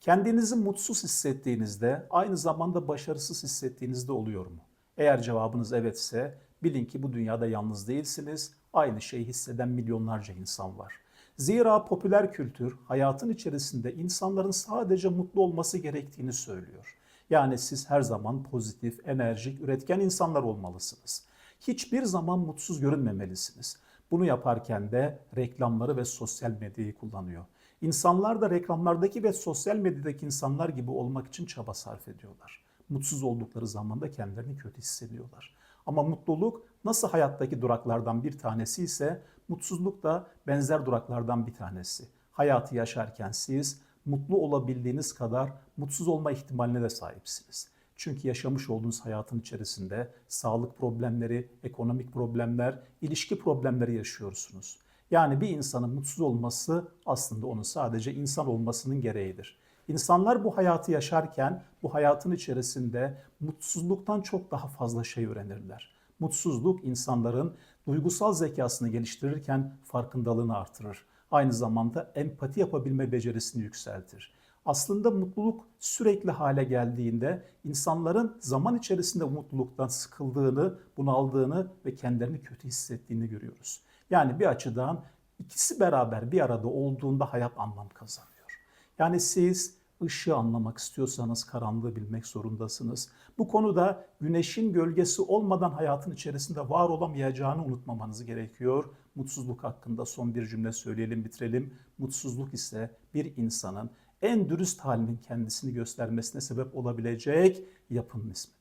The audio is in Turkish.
Kendinizi mutsuz hissettiğinizde aynı zamanda başarısız hissettiğinizde oluyor mu? Eğer cevabınız evetse bilin ki bu dünyada yalnız değilsiniz. Aynı şeyi hisseden milyonlarca insan var. Zira popüler kültür hayatın içerisinde insanların sadece mutlu olması gerektiğini söylüyor. Yani siz her zaman pozitif, enerjik, üretken insanlar olmalısınız. Hiçbir zaman mutsuz görünmemelisiniz. Bunu yaparken de reklamları ve sosyal medyayı kullanıyor. İnsanlar da reklamlardaki ve sosyal medyadaki insanlar gibi olmak için çaba sarf ediyorlar. Mutsuz oldukları zaman da kendilerini kötü hissediyorlar. Ama mutluluk nasıl hayattaki duraklardan bir tanesi ise mutsuzluk da benzer duraklardan bir tanesi. Hayatı yaşarken siz mutlu olabildiğiniz kadar mutsuz olma ihtimaline de sahipsiniz. Çünkü yaşamış olduğunuz hayatın içerisinde sağlık problemleri, ekonomik problemler, ilişki problemleri yaşıyorsunuz. Yani bir insanın mutsuz olması aslında onun sadece insan olmasının gereğidir. İnsanlar bu hayatı yaşarken bu hayatın içerisinde mutsuzluktan çok daha fazla şey öğrenirler. Mutsuzluk insanların duygusal zekasını geliştirirken farkındalığını artırır. Aynı zamanda empati yapabilme becerisini yükseltir. Aslında mutluluk sürekli hale geldiğinde insanların zaman içerisinde mutluluktan sıkıldığını, bunaldığını ve kendilerini kötü hissettiğini görüyoruz. Yani bir açıdan ikisi beraber bir arada olduğunda hayat anlam kazanıyor. Yani siz ışığı anlamak istiyorsanız karanlığı bilmek zorundasınız. Bu konuda güneşin gölgesi olmadan hayatın içerisinde var olamayacağını unutmamanız gerekiyor. Mutsuzluk hakkında son bir cümle söyleyelim bitirelim. Mutsuzluk ise bir insanın en dürüst halinin kendisini göstermesine sebep olabilecek yapının ismi.